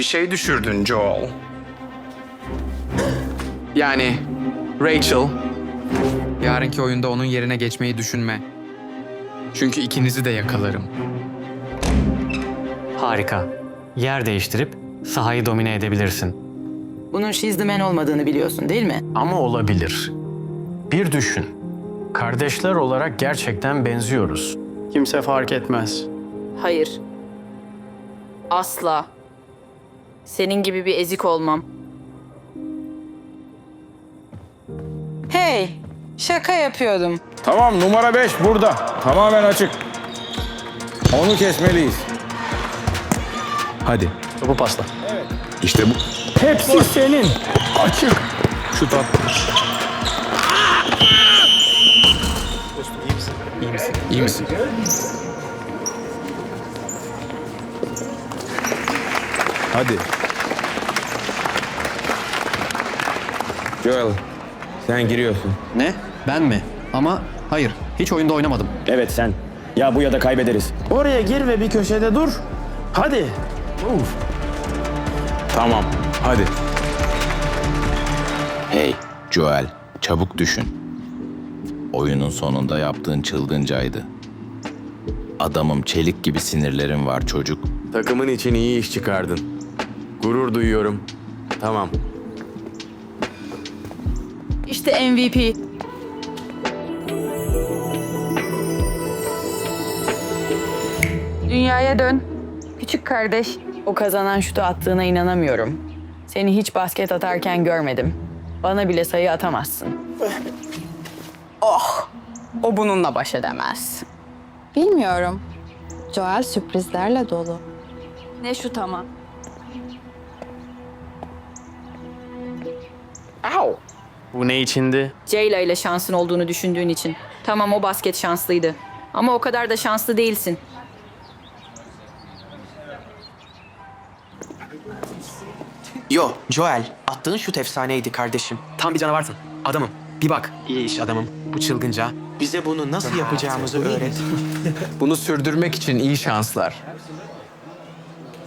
bir şey düşürdün Joel. Yani Rachel, yarınki oyunda onun yerine geçmeyi düşünme. Çünkü ikinizi de yakalarım. Harika. Yer değiştirip sahayı domine edebilirsin. Bunun She's the Man olmadığını biliyorsun değil mi? Ama olabilir. Bir düşün. Kardeşler olarak gerçekten benziyoruz. Kimse fark etmez. Hayır. Asla. Senin gibi bir ezik olmam. Hey, şaka yapıyordum. Tamam numara 5 burada. Tamamen açık. Onu kesmeliyiz. Hadi. Topu pasla. İşte bu. Hepsi senin. Açık. Şut at. İyi misin? Hadi. Joel sen giriyorsun. Ne? Ben mi? Ama hayır. Hiç oyunda oynamadım. Evet sen. Ya bu ya da kaybederiz. Oraya gir ve bir köşede dur. Hadi. Tamam. Hadi. Hey Joel, çabuk düşün. Oyunun sonunda yaptığın çılgıncaydı. Adamım çelik gibi sinirlerim var çocuk. Takımın için iyi iş çıkardın. Gurur duyuyorum. Tamam. İşte MVP. Dünyaya dön. Küçük kardeş. O kazanan şutu attığına inanamıyorum. Seni hiç basket atarken görmedim. Bana bile sayı atamazsın. Oh! O bununla baş edemez. Bilmiyorum. Joel sürprizlerle dolu. Ne şut ama? Bu ne içindi? Ceyla ile şansın olduğunu düşündüğün için. Tamam o basket şanslıydı. Ama o kadar da şanslı değilsin. Yo, Joel. Attığın şut efsaneydi kardeşim. Tam bir canavarsın. Adamım. Bir bak. İyi iş adamım. Bu çılgınca. Bize bunu nasıl yapacağımızı öğret. Bunu sürdürmek için iyi şanslar.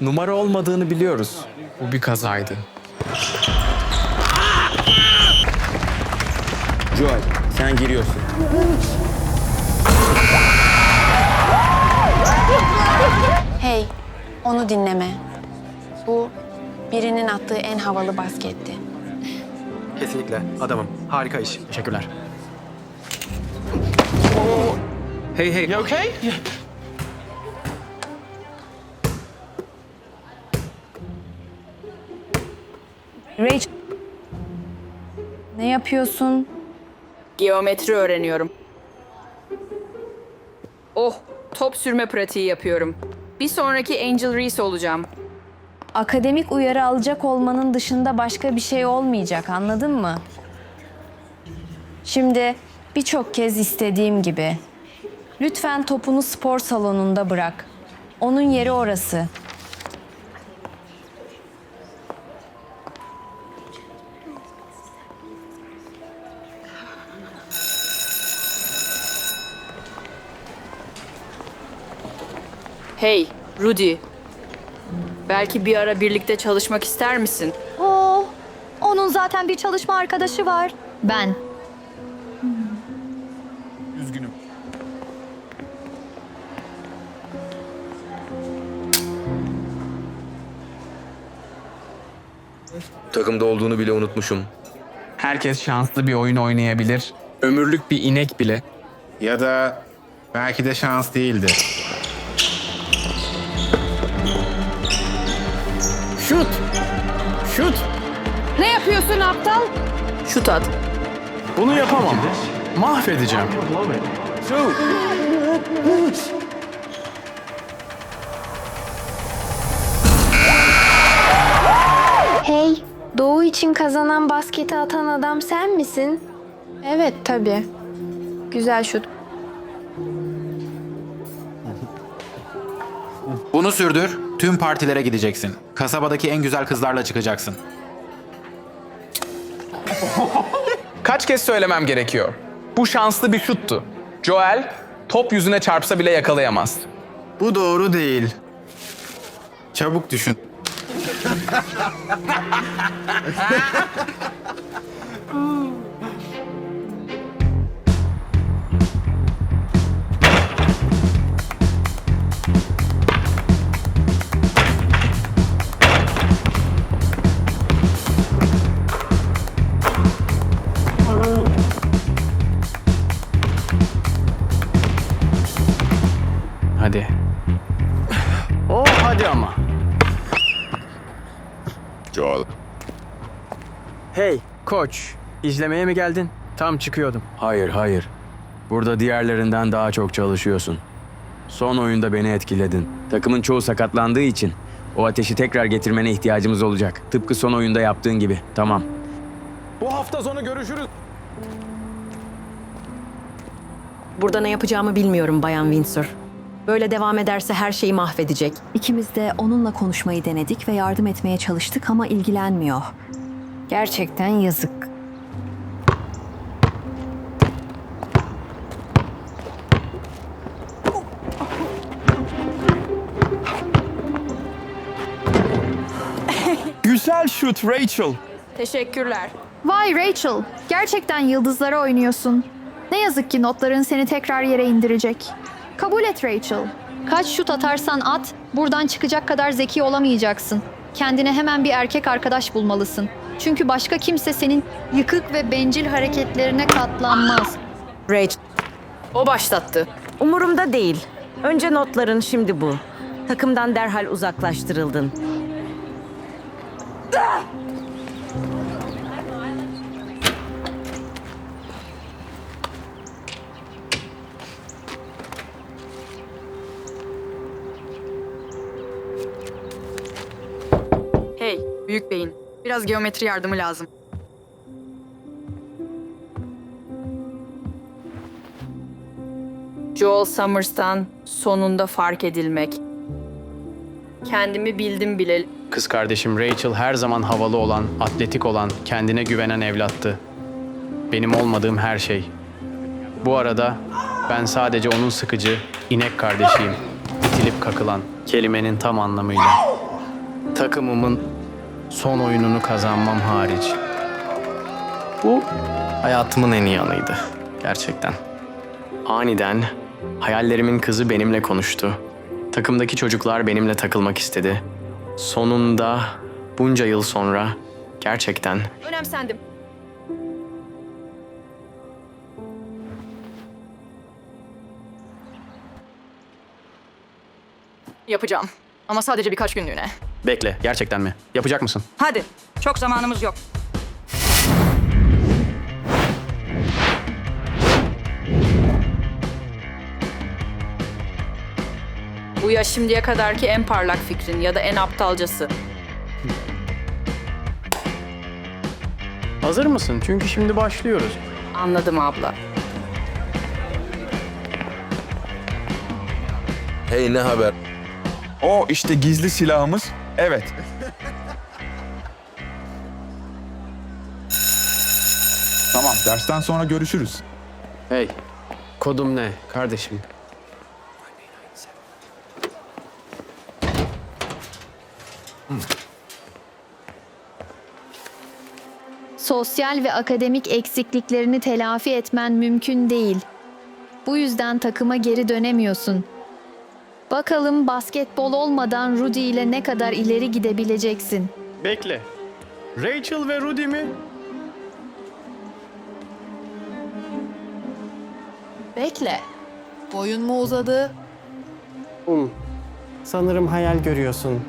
Numara olmadığını biliyoruz. Bu bir kazaydı. Joel sen giriyorsun. Hey, onu dinleme. Bu birinin attığı en havalı basketti. Kesinlikle. Adamım. Harika iş. Teşekkürler. Hey hey. okay? Rachel. Ne yapıyorsun? Geometri öğreniyorum. Oh, top sürme pratiği yapıyorum. Bir sonraki Angel Reese olacağım. Akademik uyarı alacak olmanın dışında başka bir şey olmayacak, anladın mı? Şimdi birçok kez istediğim gibi. Lütfen topunu spor salonunda bırak. Onun yeri orası. Hey, Rudy. Belki bir ara birlikte çalışmak ister misin? Oo, onun zaten bir çalışma arkadaşı var. Ben. Takımda olduğunu bile unutmuşum. Herkes şanslı bir oyun oynayabilir. Ömürlük bir inek bile. Ya da belki de şans değildi. Şut. Şut. Ne yapıyorsun aptal? Şut at. Bunu yapamam. Mahvedeceğim. Hey, Doğu için kazanan basketi atan adam sen misin? Evet, tabii. Güzel şut. Bunu sürdür. Tüm partilere gideceksin. Kasabadaki en güzel kızlarla çıkacaksın. Kaç kez söylemem gerekiyor? Bu şanslı bir şuttu. Joel, top yüzüne çarpsa bile yakalayamaz. Bu doğru değil. Çabuk düşün. koç. izlemeye mi geldin? Tam çıkıyordum. Hayır, hayır. Burada diğerlerinden daha çok çalışıyorsun. Son oyunda beni etkiledin. Takımın çoğu sakatlandığı için o ateşi tekrar getirmene ihtiyacımız olacak. Tıpkı son oyunda yaptığın gibi. Tamam. Bu hafta sonu görüşürüz. Burada ne yapacağımı bilmiyorum Bayan Windsor. Böyle devam ederse her şeyi mahvedecek. İkimiz de onunla konuşmayı denedik ve yardım etmeye çalıştık ama ilgilenmiyor. Gerçekten yazık. Güzel şut Rachel. Teşekkürler. Vay Rachel, gerçekten yıldızlara oynuyorsun. Ne yazık ki notların seni tekrar yere indirecek. Kabul et Rachel. Kaç şut atarsan at, buradan çıkacak kadar zeki olamayacaksın. Kendine hemen bir erkek arkadaş bulmalısın. Çünkü başka kimse senin yıkık ve bencil hareketlerine katlanmaz. Rachel. O başlattı. Umurumda değil. Önce notların şimdi bu. Takımdan derhal uzaklaştırıldın. Hey, büyük beyin. Biraz geometri yardımı lazım. Joel Summers'tan sonunda fark edilmek. Kendimi bildim bileli. Kız kardeşim Rachel her zaman havalı olan, atletik olan, kendine güvenen evlattı. Benim olmadığım her şey. Bu arada ben sadece onun sıkıcı, inek kardeşiyim. İtilip kakılan, kelimenin tam anlamıyla. Takımımın son oyununu kazanmam hariç. Bu hayatımın en iyi anıydı. Gerçekten. Aniden hayallerimin kızı benimle konuştu. Takımdaki çocuklar benimle takılmak istedi. Sonunda bunca yıl sonra gerçekten Önemsendim. Yapacağım. Ama sadece birkaç günlüğüne. bekle gerçekten mi? Yapacak mısın? Hadi. Çok zamanımız yok. Bu ya şimdiye kadarki en parlak fikrin ya da en aptalcası. Hazır mısın? Çünkü şimdi başlıyoruz. Anladım abla. Hey ne haber? O işte gizli silahımız. Evet. tamam, dersten sonra görüşürüz. Hey, kodum ne kardeşim? Sosyal ve akademik eksikliklerini telafi etmen mümkün değil. Bu yüzden takıma geri dönemiyorsun. Bakalım basketbol olmadan Rudy ile ne kadar ileri gidebileceksin. Bekle. Rachel ve Rudy mi? Bekle. Boyun mu uzadı? Um, sanırım hayal görüyorsun.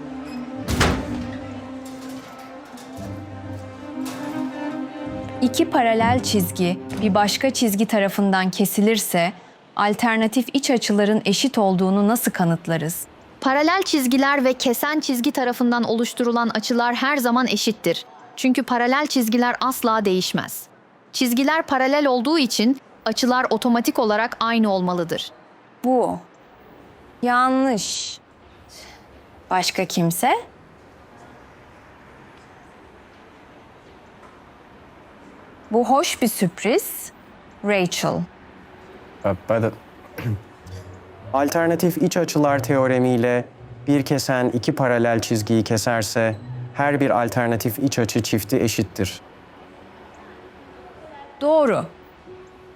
İki paralel çizgi bir başka çizgi tarafından kesilirse alternatif iç açıların eşit olduğunu nasıl kanıtlarız? Paralel çizgiler ve kesen çizgi tarafından oluşturulan açılar her zaman eşittir. Çünkü paralel çizgiler asla değişmez. Çizgiler paralel olduğu için açılar otomatik olarak aynı olmalıdır. Bu. Yanlış. Başka kimse? Bu hoş bir sürpriz. Rachel. Alternatif iç açılar teoremiyle bir kesen iki paralel çizgiyi keserse her bir alternatif iç açı çifti eşittir. Doğru.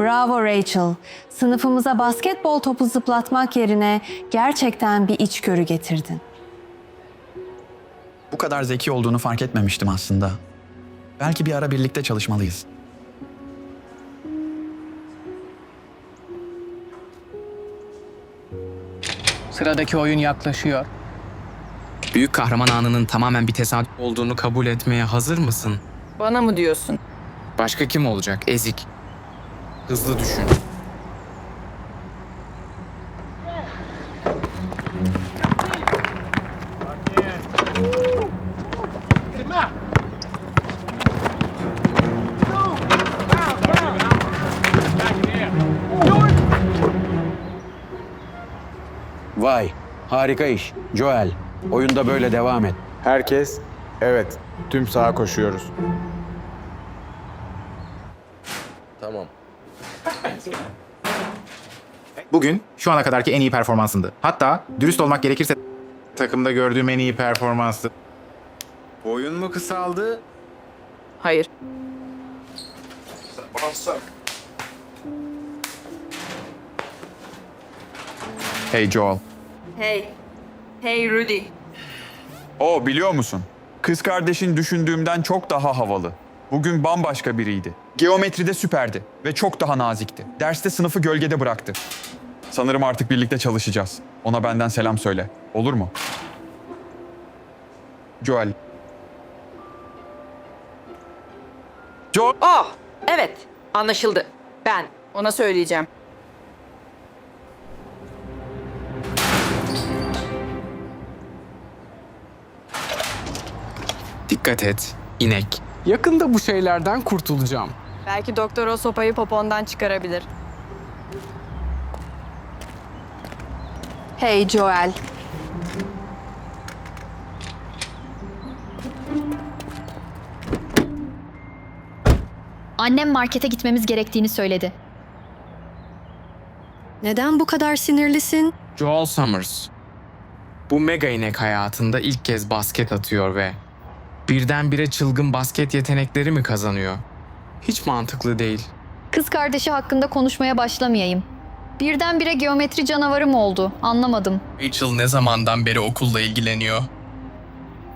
Bravo Rachel. Sınıfımıza basketbol topu zıplatmak yerine gerçekten bir içgörü getirdin. Bu kadar zeki olduğunu fark etmemiştim aslında. Belki bir ara birlikte çalışmalıyız. Sıradaki oyun yaklaşıyor. Büyük kahraman anının tamamen bir tesadüf olduğunu kabul etmeye hazır mısın? Bana mı diyorsun? Başka kim olacak? Ezik. Hızlı düşün. Harika iş. Joel, oyunda böyle devam et. Herkes, evet, tüm sağa koşuyoruz. Bugün şu ana kadarki en iyi performansındı. Hatta dürüst olmak gerekirse takımda gördüğüm en iyi performanstı. Oyun mu kısaldı? Hayır. Hey Joel. Hey. Hey Rudy. O biliyor musun? Kız kardeşin düşündüğümden çok daha havalı. Bugün bambaşka biriydi. Geometride süperdi ve çok daha nazikti. Derste sınıfı gölgede bıraktı. Sanırım artık birlikte çalışacağız. Ona benden selam söyle. Olur mu? Joel. Joel. Oh, evet. Anlaşıldı. Ben. Ona söyleyeceğim. Dikkat et. İnek. Yakında bu şeylerden kurtulacağım. Belki doktor o sopayı popondan çıkarabilir. Hey Joel. Annem markete gitmemiz gerektiğini söyledi. Neden bu kadar sinirlisin? Joel Summers. Bu mega inek hayatında ilk kez basket atıyor ve birdenbire çılgın basket yetenekleri mi kazanıyor? Hiç mantıklı değil. Kız kardeşi hakkında konuşmaya başlamayayım. Birdenbire geometri canavarı mı oldu? Anlamadım. Rachel ne zamandan beri okulla ilgileniyor?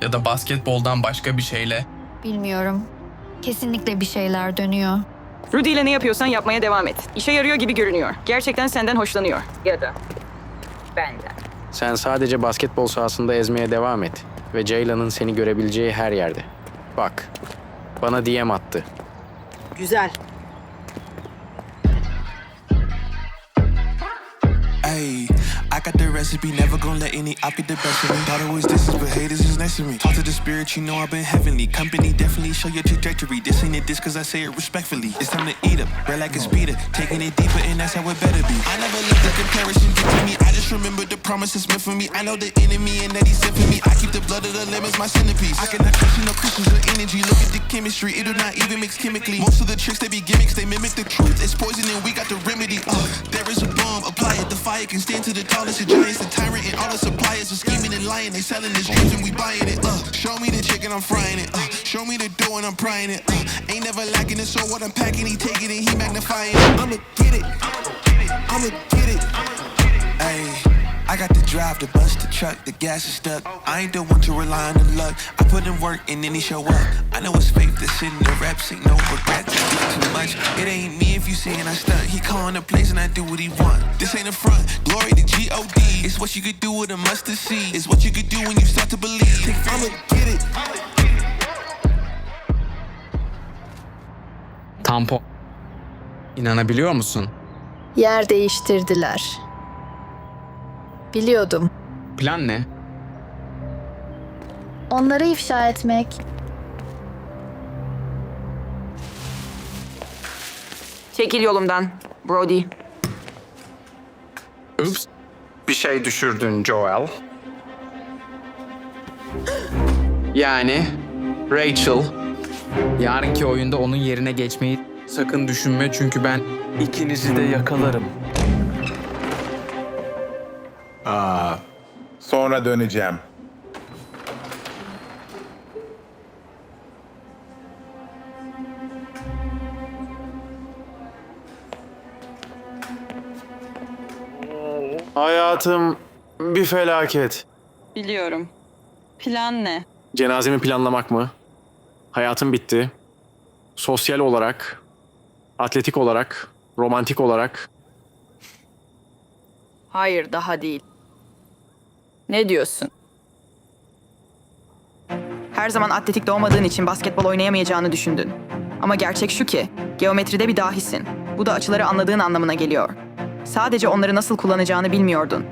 Ya da basketboldan başka bir şeyle? Bilmiyorum. Kesinlikle bir şeyler dönüyor. Rudy ile ne yapıyorsan yapmaya devam et. İşe yarıyor gibi görünüyor. Gerçekten senden hoşlanıyor. Ya da benden. Sen sadece basketbol sahasında ezmeye devam et. Ve Ceylan'ın seni görebileceği her yerde. Bak, bana DM attı. Güzel. I got the recipe, never gonna let any op get the best of me. Thought it was distance, but haters is next to me. Talk to the spirit, you know I've been heavenly. Company definitely show your trajectory. This ain't a diss cause I say it respectfully. It's time to eat up, red like a speeder. Taking it deeper, and that's how it better be. I never let the comparison get to me. I just remember the promises meant for me. I know the enemy and that he sent for me. I keep the blood of the lemons, my centerpiece. I cannot question no Christians or energy. Look at the chemistry, it do not even mix chemically. Most of the tricks, they be gimmicks, they mimic the truth. It's poison and we got the remedy. Uh, there is a bomb, apply it. The fire can stand to the tallest of giants. The tyrant and all the suppliers are scheming and lying. They selling this dreams and we buying it. Uh, show me the chicken, I'm frying it. Uh, show me the dough and I'm prying it. Uh, ain't never lacking it, so what I'm packing, he taking it, he magnifying it. I'ma get it. I'ma get it, I'ma get it. Ayy. I got the drive to bust the truck, the gas is stuck. I ain't the one to rely on the luck. I put in work and then he show up. I know it's fake, the shit in the raps ain't no regrets. Too much, it ain't me if you saying I stunt. He calling the place and I do what he want. This ain't a front, glory to G-O-D. It's what you could do with a mustard seed. It's what you could do when you start to believe. I'ma get it. Tampon. İnanabiliyor musun? Yer değiştirdiler. Biliyordum. Plan ne? Onları ifşa etmek. Çekil yolumdan Brody. Ups. Bir şey düşürdün Joel. Yani Rachel. Yarınki oyunda onun yerine geçmeyi sakın düşünme çünkü ben ikinizi de yakalarım. Aa, sonra döneceğim. Hayatım bir felaket. Biliyorum. Plan ne? Cenazemi planlamak mı? Hayatım bitti. Sosyal olarak, atletik olarak, romantik olarak Hayır daha değil. Ne diyorsun? Her zaman atletikte olmadığın için basketbol oynayamayacağını düşündün. Ama gerçek şu ki, geometride bir dahisin. Bu da açıları anladığın anlamına geliyor. Sadece onları nasıl kullanacağını bilmiyordun.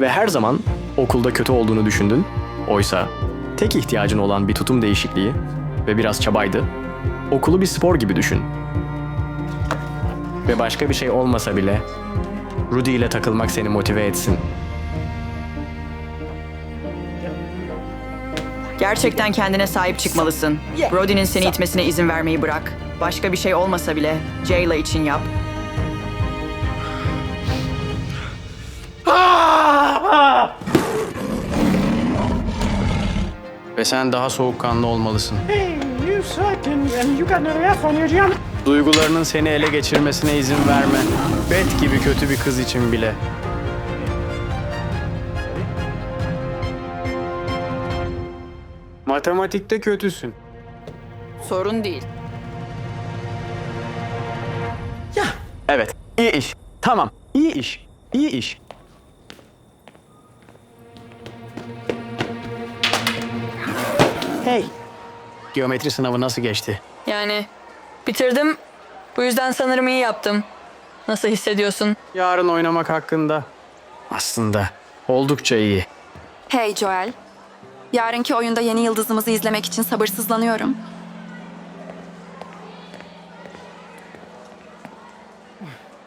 Ve her zaman okulda kötü olduğunu düşündün. Oysa tek ihtiyacın olan bir tutum değişikliği ve biraz çabaydı. Okulu bir spor gibi düşün. Ve başka bir şey olmasa bile Rudy ile takılmak seni motive etsin. Gerçekten kendine sahip çıkmalısın. Brody'nin seni itmesine izin vermeyi bırak. Başka bir şey olmasa bile Jayla için yap. Ve sen daha soğukkanlı olmalısın. Duygularının seni ele geçirmesine izin verme. Bet gibi kötü bir kız için bile. Matematikte kötüsün. Sorun değil. Evet, iyi iş. Tamam, iyi iş. İyi iş. Hey. Geometri sınavı nasıl geçti? Yani bitirdim. Bu yüzden sanırım iyi yaptım. Nasıl hissediyorsun? Yarın oynamak hakkında. Aslında oldukça iyi. Hey Joel. Yarınki oyunda yeni yıldızımızı izlemek için sabırsızlanıyorum.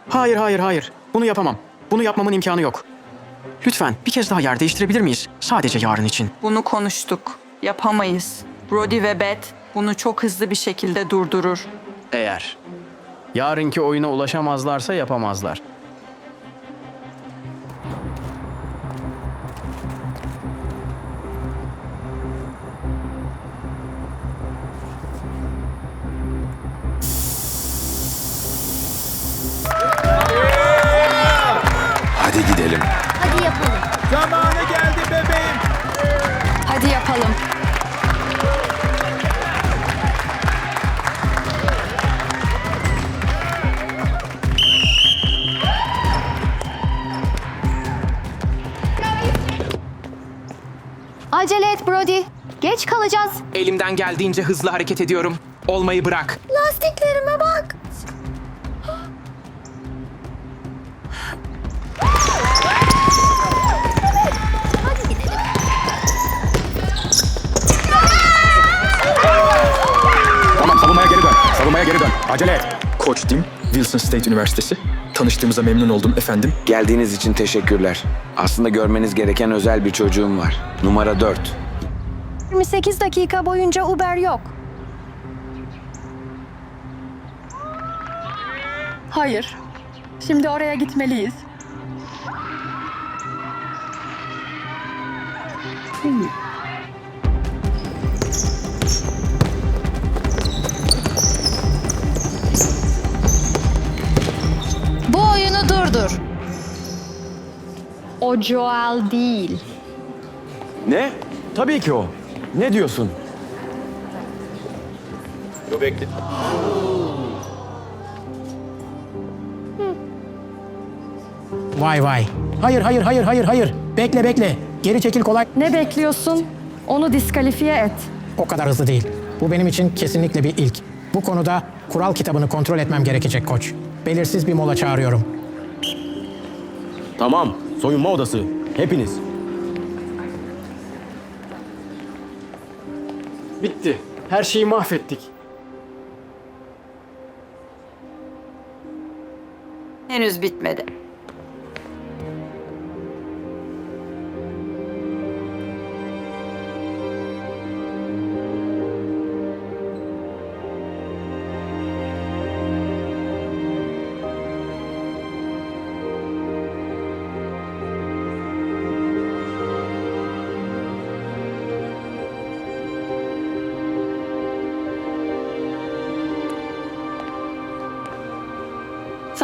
Hayır, hayır, hayır. Bunu yapamam. Bunu yapmamın imkanı yok. Lütfen bir kez daha yer değiştirebilir miyiz? Sadece yarın için. Bunu konuştuk. Yapamayız. Brody ve Beth bunu çok hızlı bir şekilde durdurur. Eğer yarınki oyuna ulaşamazlarsa yapamazlar. Acele et Brody. Geç kalacağız. Elimden geldiğince hızlı hareket ediyorum. Olmayı bırak. Lastiklerime bak. Tamam savunmaya geri dön. Savunmaya geri dön. Acele et. Koç Dim, Wilson State Üniversitesi. Tanıştığımıza memnun oldum efendim. Geldiğiniz için teşekkürler. Aslında görmeniz gereken özel bir çocuğum var. Numara 4. 28 dakika boyunca Uber yok. Hayır. Şimdi oraya gitmeliyiz. Bu O Joel değil. Ne? Tabii ki o. Ne diyorsun? Göbekli. Vay vay. Hayır hayır hayır hayır hayır. Bekle bekle. Geri çekil kolay. Ne bekliyorsun? Onu diskalifiye et. O kadar hızlı değil. Bu benim için kesinlikle bir ilk. Bu konuda kural kitabını kontrol etmem gerekecek koç. Belirsiz bir mola çağırıyorum. Tamam. Soyunma odası. Hepiniz. Bitti. Her şeyi mahvettik. Henüz bitmedi.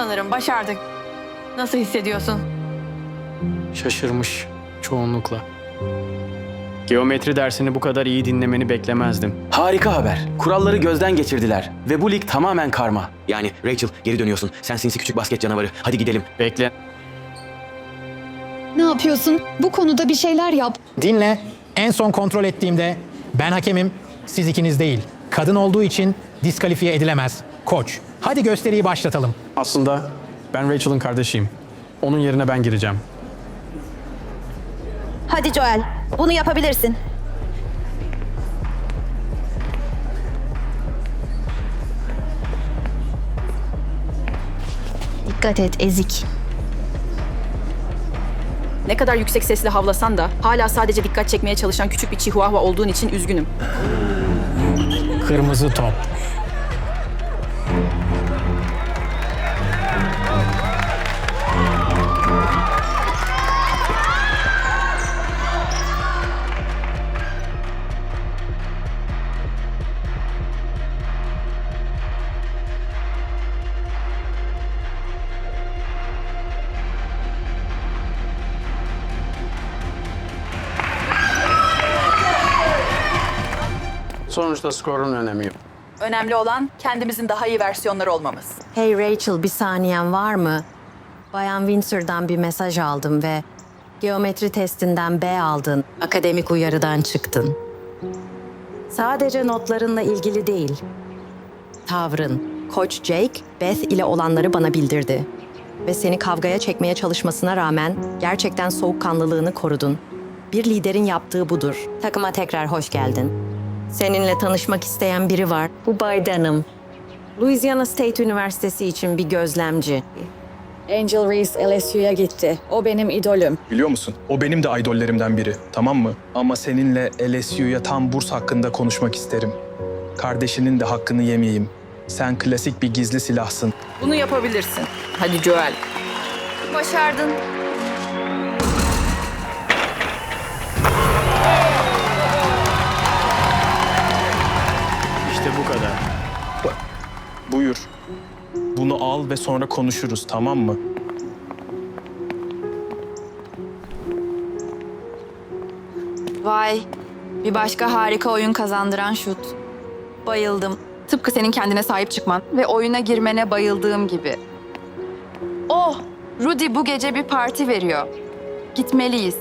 Sanırım başardık. Nasıl hissediyorsun? Şaşırmış çoğunlukla. Geometri dersini bu kadar iyi dinlemeni beklemezdim. Harika haber. Kuralları gözden geçirdiler. Ve bu lig tamamen karma. Yani Rachel geri dönüyorsun. Sen sinsi küçük basket canavarı. Hadi gidelim. Bekle. Ne yapıyorsun? Bu konuda bir şeyler yap. Dinle. En son kontrol ettiğimde ben hakemim, siz ikiniz değil. Kadın olduğu için diskalifiye edilemez. Koç, hadi gösteriyi başlatalım. Aslında ben Rachel'ın kardeşiyim. Onun yerine ben gireceğim. Hadi Joel, bunu yapabilirsin. Dikkat et ezik. Ne kadar yüksek sesle havlasan da hala sadece dikkat çekmeye çalışan küçük bir chihuahua olduğun için üzgünüm. Kırmızı top. Sonuçta skorun önemi yok. Önemli olan kendimizin daha iyi versiyonları olmamız. Hey Rachel, bir saniyen var mı? Bayan Windsor'dan bir mesaj aldım ve geometri testinden B aldın. Akademik uyarıdan çıktın. Sadece notlarınla ilgili değil. Tavrın. Koç Jake, Beth ile olanları bana bildirdi. Ve seni kavgaya çekmeye çalışmasına rağmen gerçekten soğukkanlılığını korudun. Bir liderin yaptığı budur. Takıma tekrar hoş geldin. Seninle tanışmak isteyen biri var. Bu Bay Denham. Louisiana State Üniversitesi için bir gözlemci. Angel Reese LSU'ya gitti. O benim idolüm. Biliyor musun? O benim de idollerimden biri. Tamam mı? Ama seninle LSU'ya tam burs hakkında konuşmak isterim. Kardeşinin de hakkını yemeyeyim. Sen klasik bir gizli silahsın. Bunu yapabilirsin. Hadi Joel. Başardın. Bu kadar. Buyur. Bunu al ve sonra konuşuruz tamam mı? Vay. Bir başka harika oyun kazandıran şut. Bayıldım. Tıpkı senin kendine sahip çıkman ve oyuna girmene bayıldığım gibi. Oh, Rudy bu gece bir parti veriyor. Gitmeliyiz.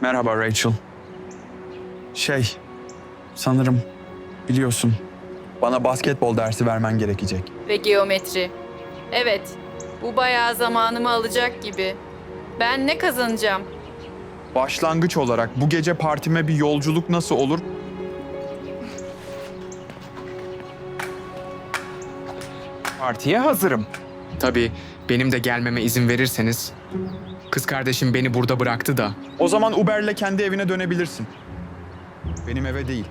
Merhaba Rachel. Şey, sanırım biliyorsun. Bana basketbol dersi vermen gerekecek. Ve geometri. Evet, bu bayağı zamanımı alacak gibi. Ben ne kazanacağım? Başlangıç olarak bu gece partime bir yolculuk nasıl olur? Partiye hazırım. Tabii benim de gelmeme izin verirseniz. Kız kardeşim beni burada bıraktı da. O zaman Uber'le kendi evine dönebilirsin. Benim eve değil.